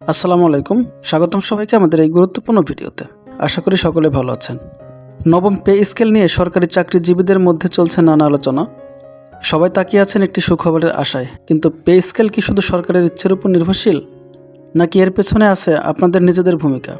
আসসালামু আলাইকুম। স্বাগতম সবাইকে আমাদের এই গুরুত্বপূর্ণ ভিডিওতে। আশা করি সকলে ভালো আছেন। নবম পে স্কেল নিয়ে সরকারি চাকরিজীবীদের মধ্যে চলছে নানা আলোচনা। সবাই তাকিয়ে আছেন একটি সুখবরের আশায়। কিন্তু পে স্কেল কি শুধু সরকারের ইচ্ছের উপর নির্ভরশীল, নাকি এর পেছনে আছে আপনাদের নিজেদের ভূমিকা?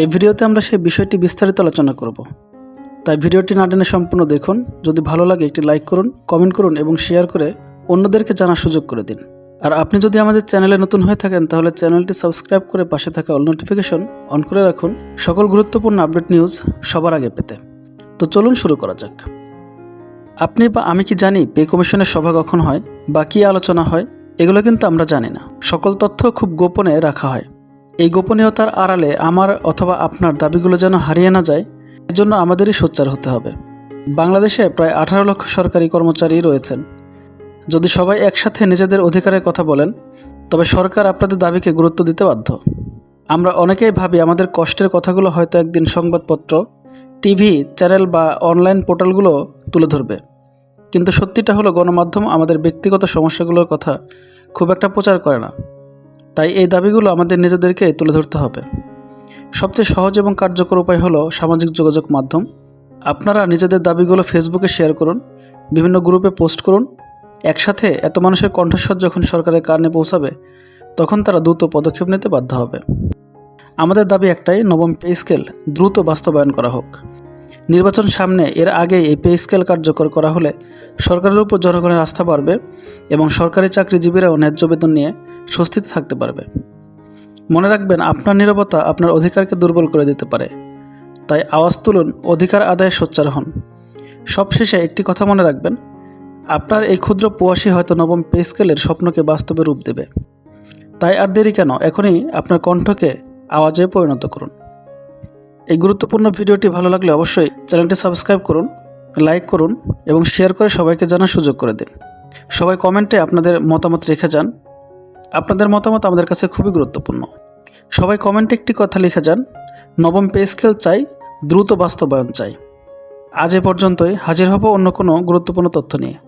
এই ভিডিওতে আমরা সেই বিষয়টি বিস্তারিত আলোচনা করব। তাই ভিডিওটি না টেনে সম্পূর্ণ দেখুন। যদি ভালো লাগে একটি লাইক করুন, কমেন্ট করুন এবং শেয়ার করে অন্যদেরকে জানার সুযোগ করে দিন। আর আপনি যদি আমাদের চ্যানেলে নতুন হয়ে থাকেন, তাহলে চ্যানেলটি সাবস্ক্রাইব করে পাশে থাকা অল নোটিফিকেশন অন করে রাখুন। সকল গুরুত্বপূর্ণ আপডেট নিউজ সবার আগে পেতে। তো চলুন শুরু করা যাক। আপনি বা আমি কি জানি পে কমিশনের সভা কখন হয় বা কী আলোচনা হয়, এগুলো কিন্তু আমরা জানি না। সকল তথ্য খুব গোপনে রাখা হয়। এই গোপনীয়তার আড়ালে আমার অথবা আপনার দাবিগুলো যেন হারিয়ে না যায়, এজন্য আমাদেরই সোচ্চার হতে হবে। বাংলাদেশে প্রায় আঠারো লক্ষ সরকারি কর্মচারী রয়েছেন। যদি সবাই একসাথে নিজেদের অধিকারের কথা বলেন, তবে সরকার আপনাদের দাবিকে গুরুত্ব দিতে বাধ্য। আমরা অনেকেই ভাবি আমাদের কষ্টের কথাগুলো হয়তো একদিন সংবাদপত্র, টিভি, চ্যানেল বা অনলাইন পোর্টালগুলো তুলে ধরবে। কিন্তু সত্যিটা হলো, গণমাধ্যম আমাদের ব্যক্তিগত সমস্যাগুলোর কথা খুব একটা প্রচার করে না। তাই এই দাবিগুলো আমাদের নিজেদেরকে তুলে ধরতে হবে। সবচেয়ে সহজ এবং কার্যকর উপায় হলো সামাজিক যোগাযোগ মাধ্যম। আপনারা নিজেদের দাবিগুলো ফেসবুকে শেয়ার করুন, বিভিন্ন গ্রুপে পোস্ট করুন একসাথে এত মানুষের কণ্ঠস্বর যখন সরকারের কানে পৌঁছাবে, তখন তারা দ্রুত পদক্ষেপ নিতে বাধ্য হবে। আমাদের দাবি একটাই, নবম পে স্কেল দ্রুত বাস্তবায়ন করা হোক। নির্বাচন সামনে এর আগেই এই পে স্কেল কার্যকর করা হলে সরকারের উপর জনগণের আস্থা বাড়বে এবং সরকারি চাকরিজীবীরাও ন্যায্য বেতন নিয়ে স্বস্তিতে থাকতে পারবে। মনে রাখবেন, আপনার নিরবতা আপনার অধিকারকে দুর্বল করে দিতে পারে। তাই আওয়াজ তুলুন, অধিকার আদায়ে সোচ্চার হন। সবশেষে একটি কথা মনে রাখবেন আপনার এই ক্ষুদ্র পোয়াশি হয়তো নবম পে স্কেলের স্বপ্নকে বাস্তবে রূপ দেবে। তাই আর দেরি কেন? এখনই আপনার কণ্ঠকে আওয়াজে পরিণত করুন। এই গুরুত্বপূর্ণ ভিডিওটি ভালো লাগলে অবশ্যই চ্যানেলটি সাবস্ক্রাইব করুন, লাইক করুন এবং শেয়ার করে সবাইকে জানার সুযোগ করে দিন। সবাই কমেন্টে আপনাদের মতামত রেখে যান। আপনাদের মতামত আমাদের কাছে খুবই গুরুত্বপূর্ণ। সবাই কমেন্টে একটি কথা লিখে যান, নবম পে স্কেল চাই, দ্রুত বাস্তবায়ন চাই। আজ এ পর্যন্তই। হাজির হব অন্য কোনো গুরুত্বপূর্ণ তথ্য নিয়ে।